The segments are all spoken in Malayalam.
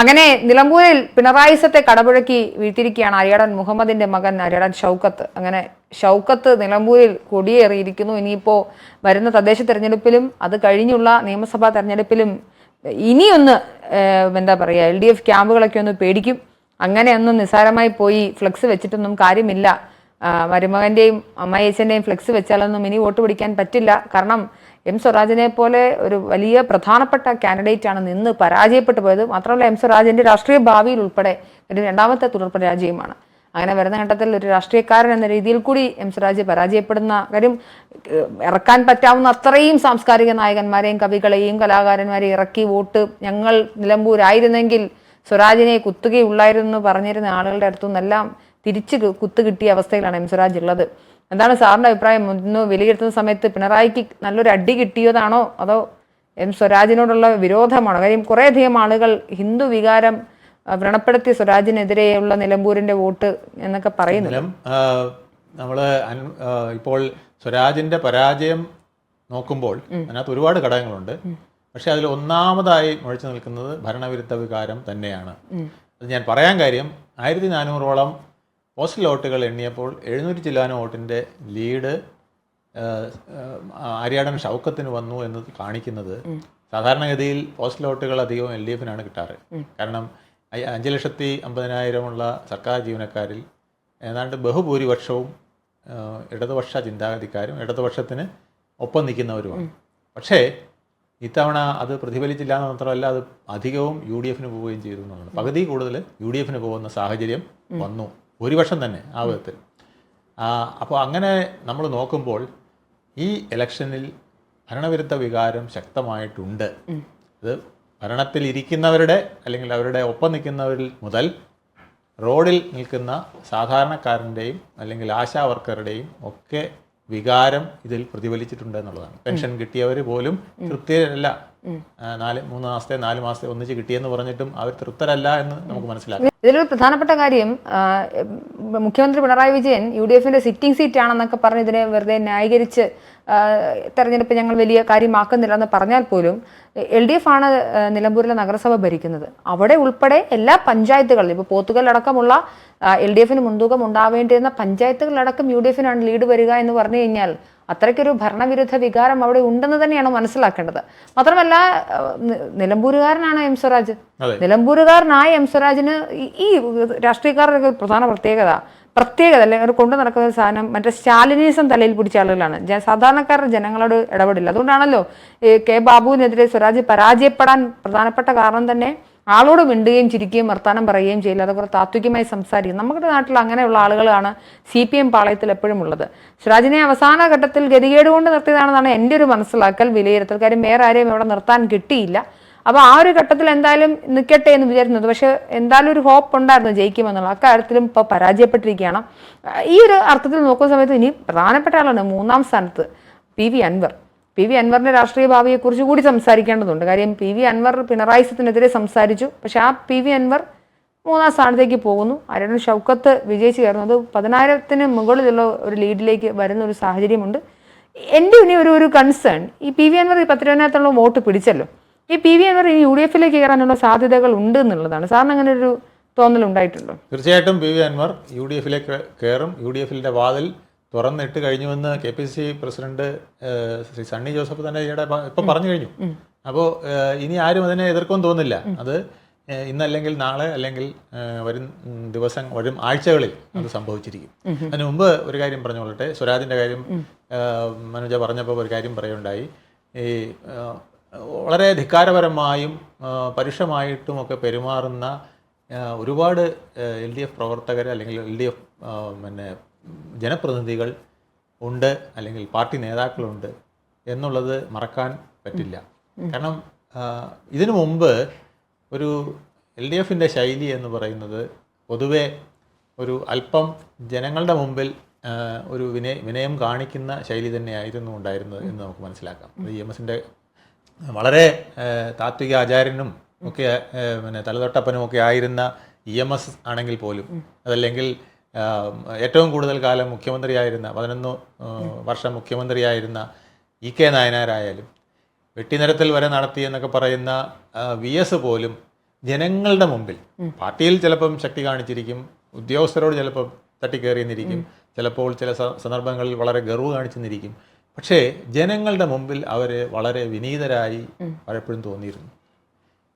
അങ്ങനെ നിലമ്പൂരിൽ പിണറായിസത്തെ കടപുഴക്കി വീട്ടിരിക്കുകയാണ് അരിയടൻ മുഹമ്മദിന്റെ മകൻ അരിയടൻ ഷൗക്കത്ത്. അങ്ങനെ ഷൗക്കത്ത് നിലമ്പൂരിൽ കൊടിയേറിയിരിക്കുന്നു. ഇനിയിപ്പോൾ വരുന്ന തദ്ദേശ തെരഞ്ഞെടുപ്പിലും അത് കഴിഞ്ഞുള്ള നിയമസഭാ തെരഞ്ഞെടുപ്പിലും ഇനിയൊന്ന് എന്താ പറയുക എൽ ഡി എഫ് ക്യാമ്പുകളൊക്കെ ഒന്ന് പേടിക്കും. അങ്ങനെ അങ്ങനെയൊന്നും നിസ്സാരമായി പോയി ഫ്ലെക്സ് വെച്ചിട്ടൊന്നും കാര്യമില്ല. മരുമകന്റെയും മരുമകന്റെയും അമ്മയച്ചന്റെയും ഫ്ലെക്സ് വെച്ചാലൊന്നും ഇനി വോട്ട് പിടിക്കാൻ പറ്റില്ല. കാരണം എം സ്വരാജിനെ പോലെ ഒരു വലിയ പ്രധാനപ്പെട്ട കാൻഡിഡേറ്റ് ആണ് നിന്ന് പരാജയപ്പെട്ടു പോയത്. മാത്രമല്ല എം സ്വരാജിന്റെ രാഷ്ട്രീയ ഭാവിയിൽ ഉൾപ്പെടെ ഒരു രണ്ടാമത്തെ തുടർ പരാജയമാണ് അങ്ങനെ വരുന്ന ഘട്ടത്തിൽ ഒരു രാഷ്ട്രീയക്കാരൻ എന്ന രീതിയിൽ കൂടി എം സ്വരാജ് പരാജയപ്പെടുന്ന കാര്യം ഇറക്കാൻ പറ്റാവുന്ന അത്രയും സാംസ്കാരിക നായകന്മാരെയും കവികളെയും കലാകാരന്മാരെയും ഇറക്കി വോട്ട് ഞങ്ങൾ നിലമ്പൂരായിരുന്നെങ്കിൽ സ്വരാജിനെ കുത്തുകയുള്ളായിരുന്നു പറഞ്ഞിരുന്ന ആളുകളുടെ അടുത്തുനിന്നെല്ലാം തിരിച്ച് കുത്തുകിട്ടിയ കുത്ത് കിട്ടിയ അവസ്ഥയിലാണ് എം സ്വരാജ് ഉള്ളത്. എന്താണ് സാറിന്റെ അഭിപ്രായം? ഒന്ന് വിലയിരുത്തുന്ന സമയത്ത് പിണറായിക്ക് നല്ലൊരു അടി കിട്ടിയതാണോ? അതോ എം സ്വരാജിനോടുള്ള വിരോധമാണോ? കാര്യം കുറേയധികം ആളുകൾ ഹിന്ദു വികാരം വ്രണപ്പെടുത്തിയ സ്വരാജിനെതിരെയുള്ള നിലമ്പൂരിന്റെ വോട്ട് എന്നൊക്കെ പറയുന്നു നമ്മൾ ഇപ്പോൾ സ്വരാജിന്റെ പരാജയം നോക്കുമ്പോൾ അതിനകത്ത് ഒരുപാട് ഘടകങ്ങളുണ്ട്. പക്ഷെ അതിൽ ഒന്നാമതായി മുഴച്ചു നിൽക്കുന്നത് ഭരണവിരുദ്ധ വികാരം തന്നെയാണ്. അത് ഞാൻ പറയാൻ കാര്യം ആയിരത്തി നാനൂറോളം പോസ്റ്റൽ വോട്ടുകൾ എണ്ണിയപ്പോൾ എഴുന്നൂറ്റി ചില്ലാനം വോട്ടിന്റെ ലീഡ് ആര്യാടൻ ഷൗക്കത്തിന് വന്നു എന്ന് കാണിക്കുന്നത് സാധാരണഗതിയിൽ പോസ്റ്റൽ വോട്ടുകൾ അധികവും എൽ ഡി എഫിനാണ് കിട്ടാറ്. കാരണം അഞ്ച് ലക്ഷത്തി അമ്പതിനായിരമുള്ള സർക്കാർ ജീവനക്കാരിൽ ഏതാണ്ട് ബഹുഭൂരിപക്ഷവും ഇടതുപക്ഷ ചിന്താഗതിക്കാരും ഇടതുപക്ഷത്തിന് ഒപ്പം നിൽക്കുന്നവരുമാണ്. പക്ഷേ ഇത്തവണ അത് പ്രതിഫലിച്ചില്ല എന്ന് മാത്രമല്ല അത് അധികവും യു ഡി എഫിന് പോവുകയും ചെയ്തു എന്നുള്ളതാണ്. പകുതി കൂടുതൽ യു ഡി എഫിന് പോകുന്ന സാഹചര്യം വന്നു. ഭൂരിപക്ഷം തന്നെ ആ വിധത്തിൽ. അപ്പോൾ അങ്ങനെ നമ്മൾ നോക്കുമ്പോൾ ഈ ഇലക്ഷനിൽ ഭരണവിരുദ്ധ വികാരം ശക്തമായിട്ടുണ്ട്. ഇത് ഭരണത്തിൽ ഇരിക്കുന്നവരുടെ അല്ലെങ്കിൽ അവരുടെ ഒപ്പം നിൽക്കുന്നവരിൽ മുതൽ റോഡിൽ നിൽക്കുന്ന സാധാരണക്കാരന്റെയും അല്ലെങ്കിൽ ആശാ വർക്കറുടെയും ഒക്കെ വികാരം ഇതിൽ പ്രതിഫലിച്ചിട്ടുണ്ട് എന്നുള്ളതാണ്. പെൻഷൻ കിട്ടിയവർ പോലും തൃപ്തിയല്ല നാല് മൂന്ന് മാസത്തെ നാല് മാസത്തെ ഒന്നിച്ച് കിട്ടിയെന്ന് പറഞ്ഞിട്ടും അവർ തൃപ്തരല്ല എന്ന് നമുക്ക് മനസ്സിലാക്കാം. ഇതിലൊരു പ്രധാനപ്പെട്ട കാര്യം മുഖ്യമന്ത്രി പിണറായി വിജയൻ യു ഡി എഫിന്റെ സിറ്റിംഗ് സീറ്റ് ആണെന്നൊക്കെ പറഞ്ഞ് ഇതിനെ വെറുതെ ന്യായീകരിച്ച് തെരഞ്ഞെടുപ്പ് ഞങ്ങൾ വലിയ കാര്യമാക്കുന്നില്ല എന്ന് പറഞ്ഞാൽ പോലും എൽ ഡി എഫ് ആണ് നിലമ്പൂരിലെ നഗരസഭ ഭരിക്കുന്നത്. അവിടെ ഉൾപ്പെടെ എല്ലാ പഞ്ചായത്തുകളിലും ഇപ്പോൾ പോത്തുകലടക്കമുള്ള എൽ ഡി എഫിന് മുൻതൂക്കം ഉണ്ടാവേണ്ടിയിരുന്ന പഞ്ചായത്തുകളിലടക്കം യു ഡി എഫിനാണ് ലീഡ് വരിക എന്ന് പറഞ്ഞു കഴിഞ്ഞാൽ അത്രയ്ക്കൊരു ഭരണവിരുദ്ധ വികാരം അവിടെ ഉണ്ടെന്ന് തന്നെയാണ് മനസ്സിലാക്കേണ്ടത്. മാത്രമല്ല നിലമ്പൂരുകാരനാണ് എം സ്വരാജ്. നിലമ്പൂരുകാരനായ എം സ്വരാജിന് ഈ- രാഷ്ട്രീയക്കാരുടെ ഒരു പ്രധാന പ്രത്യേകത പ്രത്യേകത അല്ലെങ്കിൽ അവർ കൊണ്ടു നടക്കുന്ന ഒരു സാധനം മറ്റേ സ്റ്റാലിനിസം തലയിൽ പിടിച്ച ആളുകളാണ്. സാധാരണക്കാരുടെ ജനങ്ങളോട് ഇടപെടില്ല. അതുകൊണ്ടാണല്ലോ കെ ബാബുവിനെതിരെ സ്വരാജ് പരാജയപ്പെടാൻ പ്രധാനപ്പെട്ട കാരണം തന്നെ ആളോട് മിണ്ടുകയും ചിരിക്കുകയും വർത്താനം പറയുകയും ചെയ്യില്ല. അതുപോലെ താത്വികമായി സംസാരിക്കും. നമ്മുടെ നാട്ടിൽ അങ്ങനെയുള്ള ആളുകളാണ് സി പി എം പാളയത്തിൽ എപ്പോഴും ഉള്ളത്. സുരാജിനെ അവസാന ഘട്ടത്തിൽ ഗതികേട് കൊണ്ട് നിർത്തിയതാണെന്നാണ് എന്റെ ഒരു മനസ്സിലാക്കൽ വിലയിരുത്തൽ. കാര്യം വേറെ ആരെയും ഇവിടെ നിർത്താൻ കിട്ടിയില്ല. അപ്പോൾ ആ ഒരു ഘട്ടത്തിൽ എന്തായാലും നിൽക്കട്ടെ എന്ന് വിചാരിക്കുന്നത് പക്ഷേ എന്തായാലും ഒരു ഹോപ്പ് ഉണ്ടായിരുന്നു ജയിക്കുമെന്നുള്ള. അക്കാര്യത്തിലും ഇപ്പോൾ പരാജയപ്പെട്ടിരിക്കുകയാണ്. ഈ ഒരു അർത്ഥത്തിൽ നോക്കുന്ന സമയത്ത് ഇനി പ്രധാനപ്പെട്ട ആളാണ് മൂന്നാം സ്ഥാനത്ത് P V Anvar. P V അൻവറിന്റെ രാഷ്ട്രീയ ഭാവിയെക്കുറിച്ച് കൂടി സംസാരിക്കേണ്ടതുണ്ട്. കാര്യം പി വി അൻവർ പിണറായി സത്തിനെതിരെ സംസാരിച്ചു. പക്ഷെ ആ പി വി അൻവർ മൂന്നാം സ്ഥാനത്തേക്ക് പോകുന്നു. ആരാണ് ഷൗക്കത്ത് വിജയിച്ചു കയറുന്നത്? പതിനായിരത്തിന് മുകളിലുള്ള ഒരു ലീഡിലേക്ക് വരുന്ന ഒരു സാഹചര്യമുണ്ട്. എന്റെ ഇനി ഒരു ഒരു കൺസേൺ ഈ പി വി അൻവർ ഈ പത്തിരുപതിനകത്തുള്ള വോട്ട് പിടിച്ചല്ലോ. ഈ പി വി അൻവർ ഈ യു ഡി എഫിലേക്ക് കയറാനുള്ള സാധ്യതകൾ ഉണ്ട് എന്നുള്ളതാണ്. സാറിന് അങ്ങനെ ഒരു തോന്നൽ ഉണ്ടായിട്ടുണ്ടോ? തീർച്ചയായിട്ടും P V Anvar U D എഫിലേക്ക് കയറും. യു ഡി എഫിന്റെ വാതിൽ തുറന്നിട്ട് കഴിഞ്ഞുവെന്ന് K P C president Shri Sunny Joseph തന്നെ ഈയിടെ ഇപ്പം പറഞ്ഞു കഴിഞ്ഞു. അപ്പോൾ ഇനി ആരും അതിനെ എതിർക്കും തോന്നില്ല അത് ഇന്നല്ലെങ്കിൽ നാളെ അല്ലെങ്കിൽ വരും ദിവസം വരും ആഴ്ചകളിൽ അത് സംഭവിച്ചിരിക്കും. അതിന് മുമ്പ് ഒരു കാര്യം പറഞ്ഞുകൊള്ളട്ടെ സ്വരാജിന്റെ കാര്യം മനുജ പറഞ്ഞപ്പോൾ ഒരു കാര്യം പറയുണ്ടായി. ഈ വളരെ ധിക്കാരപരമായും ഏഹ്, പരുഷമായിട്ടും ഒക്കെ പെരുമാറുന്ന ഒരുപാട് എൽ ഡി എഫ് പ്രവർത്തകർ അല്ലെങ്കിൽ എൽ ഡി എഫ് പിന്നെ ജനപ്രതിനിധികൾ ഉണ്ട് അല്ലെങ്കിൽ പാർട്ടി നേതാക്കളുണ്ട് എന്നുള്ളത് മറക്കാൻ പറ്റില്ല. കാരണം ഇതിനു മുമ്പ് ഒരു എൽ ഡി എഫിന്റെ ശൈലി എന്ന് പറയുന്നത് പൊതുവെ ഒരു അല്പം ജനങ്ങളുടെ മുമ്പിൽ ഒരു വിനയ വിനയം കാണിക്കുന്ന ശൈലി തന്നെയായിരുന്നു ഉണ്ടായിരുന്നത് എന്ന് നമുക്ക് മനസ്സിലാക്കാം. ഇ എം എസിന്റെ വളരെ താത്വിക ആചാര്യനും ഒക്കെ പിന്നെ തലതൊട്ടപ്പനും ഒക്കെ ആയിരുന്ന ഇ എം എസ് ആണെങ്കിൽ പോലും അതല്ലെങ്കിൽ ഏറ്റവും കൂടുതൽ കാലം മുഖ്യമന്ത്രിയായിരുന്ന പതിനൊന്ന് വർഷം മുഖ്യമന്ത്രിയായിരുന്ന ഇ കെ നായനാരായാലും വെട്ടിനിരത്തിൽ വരെ നടത്തി എന്നൊക്കെ പറയുന്ന വി എസ് പോലും ജനങ്ങളുടെ മുമ്പിൽ പാർട്ടിയിൽ ചിലപ്പം ശക്തി കാണിച്ചിരിക്കും ഉദ്യോഗസ്ഥരോട് ചിലപ്പം തട്ടിക്കയറിയെന്നിരിക്കും ചിലപ്പോൾ ചില സന്ദർഭങ്ങളിൽ വളരെ ഗർവ് കാണിച്ചെന്നിരിക്കും പക്ഷേ ജനങ്ങളുടെ മുമ്പിൽ അവർ വളരെ വിനീതരായി പലപ്പോഴും തോന്നിയിരുന്നു.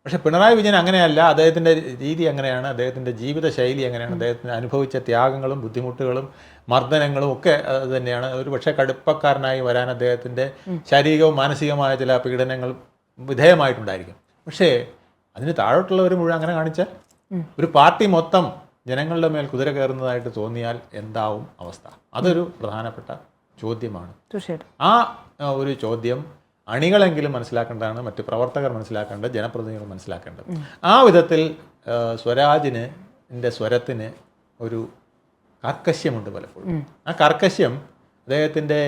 പക്ഷെ പിണറായി വിജയൻ അങ്ങനെയല്ല അദ്ദേഹത്തിന്റെ രീതി അങ്ങനെയാണ് അദ്ദേഹത്തിന്റെ ജീവിതശൈലി അങ്ങനെയാണ് അദ്ദേഹത്തിന് അനുഭവിച്ച ത്യാഗങ്ങളും ബുദ്ധിമുട്ടുകളും മർദ്ദനങ്ങളും ഒക്കെ അത് തന്നെയാണ്. ഒരു പക്ഷേ കടുപ്പക്കാരനായി വരാൻ അദ്ദേഹത്തിന്റെ ശാരീരികവും മാനസികവുമായ ചില പീഡനങ്ങൾ വിധേയമായിട്ടുണ്ടായിരിക്കും. പക്ഷേ അതിന് താഴോട്ടുള്ളവർ മുഴുവൻ അങ്ങനെ കാണിച്ചാൽ ഒരു പാർട്ടി മൊത്തം ജനങ്ങളുടെ മേൽ കുതിര കയറുന്നതായിട്ട് തോന്നിയാൽ എന്താവും അവസ്ഥ? അതൊരു പ്രധാനപ്പെട്ട ചോദ്യമാണ്. തീർച്ചയായിട്ടും. ആ ആ, ഒരു ചോദ്യം അണികളെങ്കിലും മനസ്സിലാക്കേണ്ടതാണ് മറ്റ് പ്രവർത്തകർ മനസ്സിലാക്കേണ്ടത് ജനപ്രതിനിധികൾ മനസ്സിലാക്കേണ്ടത്. ആ വിധത്തിൽ സ്വരാജിന് എന്റെ സ്വരത്തിന് ഒരു കർക്കശ്യമുണ്ട് പലപ്പോഴും. ആ കർക്കശ്യം അദ്ദേഹത്തിന്റെ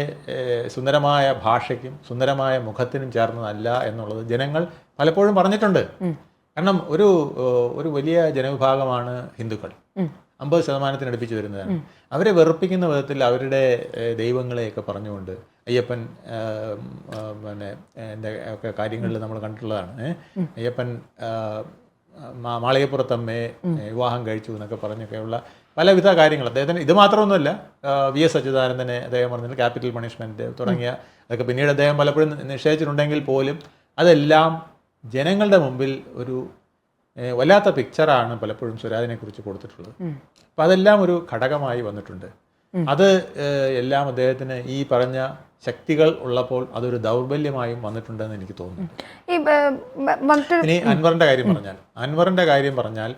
സുന്ദരമായ ഭാഷയ്ക്കും സുന്ദരമായ മുഖത്തിനും ചേർന്നതല്ല എന്നുള്ളത് ജനങ്ങൾ പലപ്പോഴും പറഞ്ഞിട്ടുണ്ട്. കാരണം ഒരു ഒരു വലിയ ജനവിഭാഗമാണ് ഹിന്ദുക്കൾ. അമ്പത് ശതമാനത്തിന് അടുപ്പിച്ച് വരുന്നതാണ് അവരെ വെറുപ്പിക്കുന്ന വിധത്തിൽ അവരുടെ ദൈവങ്ങളെയൊക്കെ പറഞ്ഞുകൊണ്ട് അയ്യപ്പൻ പിന്നെ എന്റെ ഒക്കെ കാര്യങ്ങളിൽ നമ്മൾ കണ്ടിട്ടുള്ളതാണ്. അയ്യപ്പൻ മാളികപ്പുറത്തമ്മയെ വിവാഹം കഴിച്ചു എന്നൊക്കെ പറഞ്ഞൊക്കെയുള്ള പലവിധ കാര്യങ്ങൾ. അദ്ദേഹത്തിന് ഇത് മാത്രമൊന്നുമല്ല വി എസ് അച്യുതാനന്ദനെ അദ്ദേഹം പറഞ്ഞത് ക്യാപിറ്റൽ പണിഷ്മെന്റ് തുടങ്ങിയ അതൊക്കെ പിന്നീട് അദ്ദേഹം പലപ്പോഴും നിഷേധിച്ചിട്ടുണ്ടെങ്കിൽ പോലും അതെല്ലാം ജനങ്ങളുടെ മുമ്പിൽ ഒരു വല്ലാത്ത പിക്ചറാണ് പലപ്പോഴും സ്വരാജിനെ കുറിച്ച് കൊടുത്തിട്ടുള്ളത്. അപ്പം അതെല്ലാം ഒരു ഘടകമായി വന്നിട്ടുണ്ട്. അത് എല്ലാം അദ്ദേഹത്തിന് ഈ പറഞ്ഞ ശക്തികൾ ഉള്ളപ്പോൾ അതൊരു ദൗർബല്യമായും വന്നിട്ടുണ്ടെന്ന് എനിക്ക് തോന്നുന്നു. ഇനി അൻവറിന്റെ കാര്യം പറഞ്ഞാൽ അൻവറിന്റെ കാര്യം പറഞ്ഞാൽ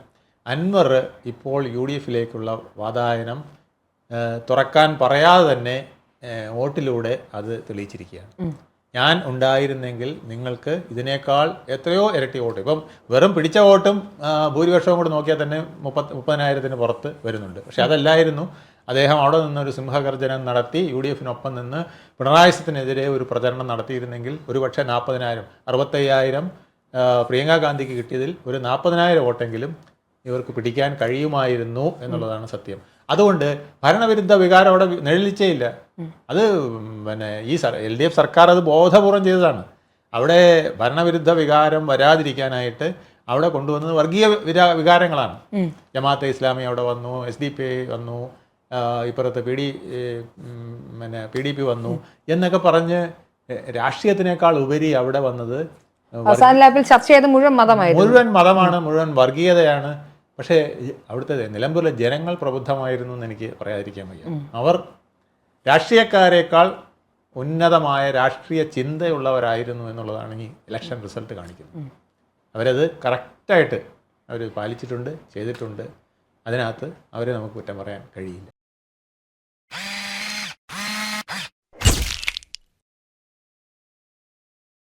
അൻവർ ഇപ്പോൾ യു ഡി എഫിലേക്കുള്ള വാതായനം തുറക്കാൻ പറയാതെ തന്നെ വോട്ടിലൂടെ അത് തെളിയിച്ചിരിക്കുകയാണ്. ഞാൻ ഉണ്ടായിരുന്നെങ്കിൽ നിങ്ങൾക്ക് ഇതിനേക്കാൾ എത്രയോ ഇരട്ടി വോട്ട് ഇപ്പം വെറും പിടിച്ച വോട്ടും ഭൂരിപക്ഷവും കൂടെ നോക്കിയാൽ തന്നെ മുപ്പത് മുപ്പതിനായിരത്തിന് പുറത്ത് വരുന്നുണ്ട്. പക്ഷെ അതല്ലായിരുന്നു. അദ്ദേഹം അവിടെ നിന്ന് ഒരു സിംഹഗർജനം നടത്തി യു ഡി എഫിനൊപ്പം നിന്ന് പിണറായി സത്തിനെതിരെ ഒരു പ്രചരണം നടത്തിയിരുന്നെങ്കിൽ ഒരുപക്ഷെ നാൽപ്പതിനായിരം അറുപത്തയ്യായിരം പ്രിയങ്ക ഗാന്ധിക്ക് കിട്ടിയതിൽ ഒരു നാൽപ്പതിനായിരം വോട്ടെങ്കിലും ഇവർക്ക് പിടിക്കാൻ കഴിയുമായിരുന്നു എന്നുള്ളതാണ് സത്യം. അതുകൊണ്ട് ഭരണവിരുദ്ധ വികാരം അവിടെ നിഴലിച്ചേയില്ല. അത് പിന്നെ ഈ എൽ ഡി എഫ് സർക്കാർ അത് ബോധപൂർവം ചെയ്തതാണ്. അവിടെ ഭരണവിരുദ്ധ വികാരം വരാതിരിക്കാനായിട്ട് അവിടെ കൊണ്ടുവന്നത് വർഗീയ വികാരങ്ങളാണ്. ജമാഅത്തെ ഇസ്ലാമി അവിടെ വന്നു എസ് ഡി പി ഐ വന്നു ഇപ്പുറത്ത് പി ഡി പിന്നെ പി ഡി പി വന്നു എന്നൊക്കെ പറഞ്ഞ് രാഷ്ട്രീയത്തിനേക്കാൾ ഉപരി അവിടെ വന്നത് അവസാന ലാപ്പിൽ ചർച്ച ചെയ്ത മുഴുവൻ മതമായിരുന്നു. മുഴുവൻ മതമാണ് മുഴുവൻ വർഗീയതയാണ്. പക്ഷേ അവിടുത്തെ നിലമ്പൂരിലെ ജനങ്ങൾ പ്രബുദ്ധമായിരുന്നു എന്ന് എനിക്ക് പറയാതിരിക്കാൻ വയ്യ. അവർ രാഷ്ട്രീയക്കാരേക്കാൾ ഉന്നതമായ രാഷ്ട്രീയ ചിന്തയുള്ളവരായിരുന്നു എന്നുള്ളതാണ് ഈ ഇലക്ഷൻ റിസൾട്ട് കാണിക്കുന്നത്. അവരത് കറക്റ്റായിട്ട് അവർ പാലിച്ചിട്ടുണ്ട് ചെയ്തിട്ടുണ്ട്. അതിനകത്ത് അവരെ നമുക്ക് കുറ്റം പറയാൻ കഴിയില്ല.